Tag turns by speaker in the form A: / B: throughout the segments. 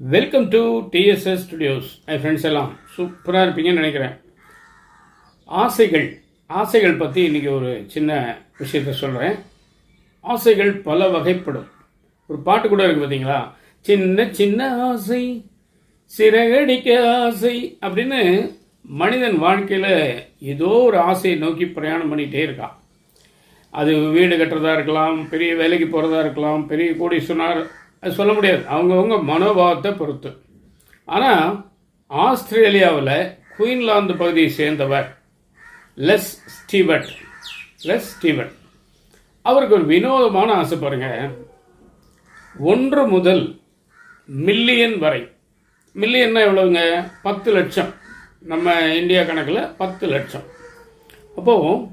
A: Welcome to TSS studios என் friends எல்லாம் சூப்பராக இருப்பீங்கன்னு நினைக்கிறேன். ஆசைகள் ஆசைகள் பற்றி இன்றைக்கி ஒரு சின்ன விஷயத்த சொல்கிறேன் ஆசைகள் பல வகைப்படும். ஒரு பாட்டு கூட இருக்குது பார்த்தீங்களா சின்ன சின்ன ஆசை சிறகடிக்க ஆசை அப்படின்னு மனிதன் வாழ்க்கையில் ஏதோ ஒரு ஆசையை நோக்கி பிரயாணம் பண்ணிகிட்டே இருக்கான் அது வீடு கட்டுறதா இருக்கலாம் பெரிய வேலைக்கு போகிறதா இருக்கலாம் பெரிய கோடீஸ்வரர் அது சொல்ல முடியாது. அவங்கவுங்க மனோபாவத்தை பொறுத்து. ஆனால் ஆஸ்திரேலியாவில் குயின்லாந்து பகுதியை சேர்ந்தவர் லெஸ் ஸ்டீவர்ட். Less Stewart. அவருக்கு ஒரு வினோதமான ஆசை பாருங்க. ஒன்று முதல் மில்லியன் வரை. மில்லியன்னா எவ்வளவுங்க? பத்து லட்சம். நம்ம இந்தியா கணக்கில் பத்து லட்சம். அப்போது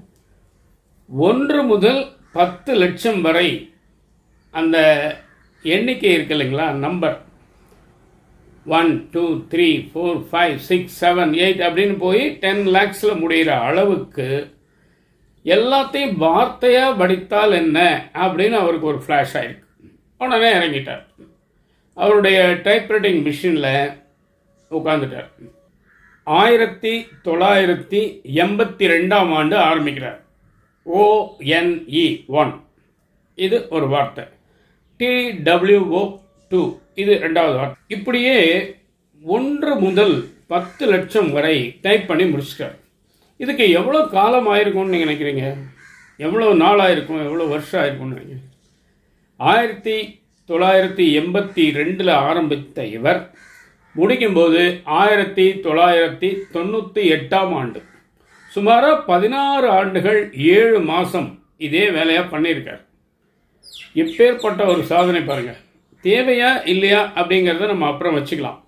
A: ஒன்று முதல் பத்து லட்சம் வரை அந்த எண்ணிக்கை இருக்கு இல்லைங்களா? Number one two three four five six seven eight அப்படின்னு போய் டென் லேக்ஸில் முடிகிற அளவுக்கு எல்லாத்தையும் வார்த்தையாக படித்தால் என்ன அப்படின்னு அவருக்கு ஒரு ஃப்ளாஷ் ஆயிருக்கு. உடனே இறங்கிட்டார். அவருடைய டைப்ரைட்டிங் மிஷினில் உட்காந்துட்டார் ஆயிரத்தி தொள்ளாயிரத்தி எண்பத்தி ரெண்டாம் ஆண்டு ஆரம்பிக்கிறார். ஓஎன்இ ஒன் இது ஒரு வார்த்தை. டிடபிள்யூஓ டூ இது ரெண்டாவது வார்த்தை. இப்படியே ஒன்று முதல் பத்து லட்சம் வரை டைப் பண்ணி முடிச்சிட்டார். இதுக்கு எவ்வளோ காலம் ஆயிருக்கும்னு நீங்கள் நினைக்கிறீங்க? எவ்வளோ நாள் ஆயிருக்கும்? எவ்வளோ வருஷம் ஆயிருக்கும்னு நினைக்கிறீங்க? ஆயிரத்தி தொள்ளாயிரத்தி எண்பத்தி ரெண்டில் ஆரம்பித்த இவர் முடிக்கும்போது ஆயிரத்தி தொள்ளாயிரத்தி தொண்ணூற்றி எட்டாம் ஆண்டு. சுமாராக பதினாறு ஆண்டுகள் ஏழு மாதம் இதே வேலையாக பண்ணியிருக்கார். இப்பேற்பட்ட ஒரு சாதனை பாருங்கள் தேவையா இல்லையா அப்படிங்கிறத நம்ம அப்புறம் வச்சுக்கலாம்.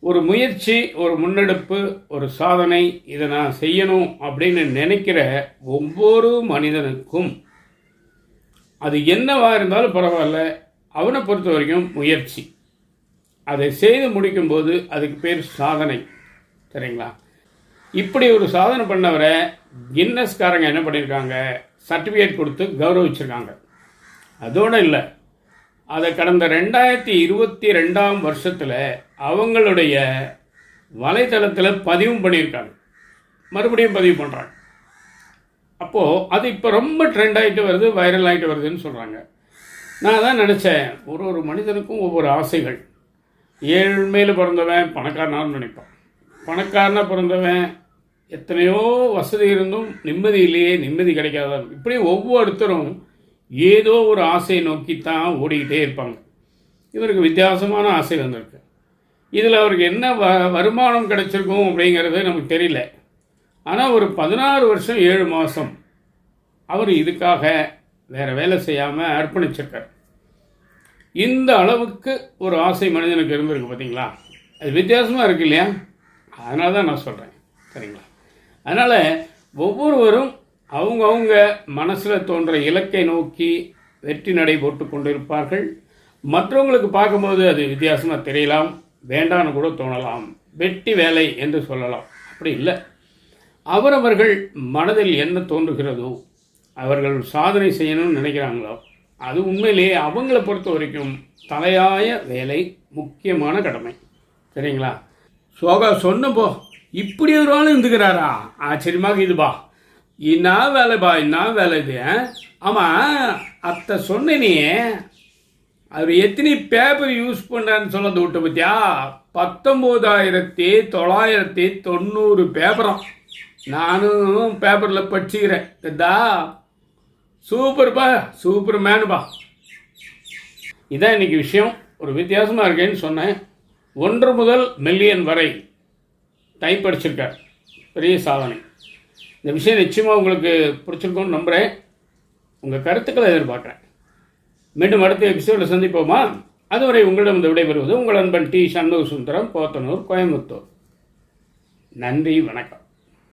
A: ஒரு முயற்சி ஒரு முன்னெடுப்பு ஒரு சாதனை இதை நான் செய்யணும் அப்படின்னு நினைக்கிற ஒவ்வொரு மனிதனுக்கும் அது என்னவா இருந்தாலும் பரவாயில்ல. அவனை பொறுத்த வரைக்கும் முயற்சி. அதை செய்து முடிக்கும்போது அதுக்கு பேர் சாதனை. சரிங்களா? இப்படி ஒரு சாதனை பண்ணவரை கின்னஸ்காரங்க என்ன பண்ணியிருக்காங்க சர்டிஃபிகேட் கொடுத்து கௌரவிச்சிருக்காங்க. அதோடு இல்லை. அதை கடந்த ரெண்டாயிரத்தி இருபத்தி ரெண்டாம் வருஷத்தில் அவங்களுடைய வலைத்தளத்தில் பதிவும் பண்ணியிருக்காங்க. மறுபடியும் பதிவு பண்ணுறாங்க அப்போது அது இப்போ ரொம்ப ட்ரெண்ட் ஆகிட்டு வருது வைரல் ஆகிட்டு வருதுன்னு சொல்கிறாங்க நான் தான் நினச்சேன் ஒரு ஒரு மனிதனுக்கும் ஒவ்வொரு ஆசைகள். ஏழ்மையில் பிறந்தவன் பணக்காரனான்னு நினைப்பான். பணக்காரனாக பிறந்தவன் எத்தனையோ வசதி இருந்தும் நிம்மதி இல்லையே நிம்மதி கிடைக்காதான் இப்படி ஒவ்வொருத்தரும் ஏதோ ஒரு ஆசையை நோக்கித்தான் ஓடிக்கிட்டே இருப்பாங்க. இவருக்கு வித்தியாசமான ஆசை வந்திருக்கு. இதில் அவருக்கு என்ன வ வருமானம் கிடைச்சிருக்கும் அப்படிங்கிறது நமக்கு தெரியல. ஆனால் ஒரு பதினாறு வருஷம் ஏழு மாதம் அவர் இதுக்காக வேறு வேலை செய்யாமல் அர்ப்பணிச்சிருக்கார். இந்த அளவுக்கு ஒரு ஆசை மனிதனுக்கு இருந்திருக்கு பார்த்தீங்களா? அது வித்தியாசமாக இருக்கு இல்லையா? அதனால தான் நான் சொல்கிறேன் சரிங்களா? அதனால் ஒவ்வொருவரும் அவங்கவுங்க மனசில் தோன்ற இலக்கை நோக்கி வெற்றி நடை போட்டு கொண்டிருப்பார்கள். மற்றவங்களுக்கு பார்க்கும்போது அது வித்தியாசமாக தெரியலாம். வேண்டான்னு கூட தோணலாம். வெட்டி வேலை என்று சொல்லலாம். அப்படி இல்லை. அவரவர்கள் மனதில் என்ன தோன்றுகிறதோ அவர்கள் சாதனை செய்யணும்னு நினைக்கிறாங்களோ அது உண்மையிலேயே அவங்கள பொறுத்த வரைக்கும் தலையாய வேலை முக்கியமான கடமை. சரிங்களா? சோகா சொன்னப்போ இப்படி ஒரு ஆள் இருந்துக்கிறாரா? ஆச்சரியமாக இதுபா என்ன வேலைப்பா என்ன வேலை இது ஆமாம் அத்தை சொன்னனே அவர் எத்தனை பேப்பர் யூஸ் பண்ணுறான்னு சொன்னது விட்டு பத்தியா? பத்தொம்போதாயிரத்தி தொள்ளாயிரத்தி தொண்ணூறு பேப்பரம் நானும் பேப்பரில் படிச்சுக்கிறேன். இதா சூப்பர்ப்பா சூப்பர் மேனுப்பா இதான் இன்னைக்கு விஷயம். ஒரு வித்தியாசமாக இருக்கேன்னு சொன்னேன். ஒன்று முதல் மில்லியன் வரை டைப் அடிச்சிருக்கார் பெரிய சாதனை. இந்த விஷயம் நிச்சயமாக உங்களுக்கு பிடிச்சிருக்கும்னு நம்புகிறேன் உங்கள் கருத்துக்களை எதிர்பார்க்குறேன். மீண்டும் அடுத்த எபிசோடில் சந்திப்போமா? அதுவரை உங்களிடம் இந்த விடைபெறுவது உங்கள் அன்பன் டி சண்முக சுந்தரம் போத்தனூர் கோயம்புத்தூர். நன்றி வணக்கம்.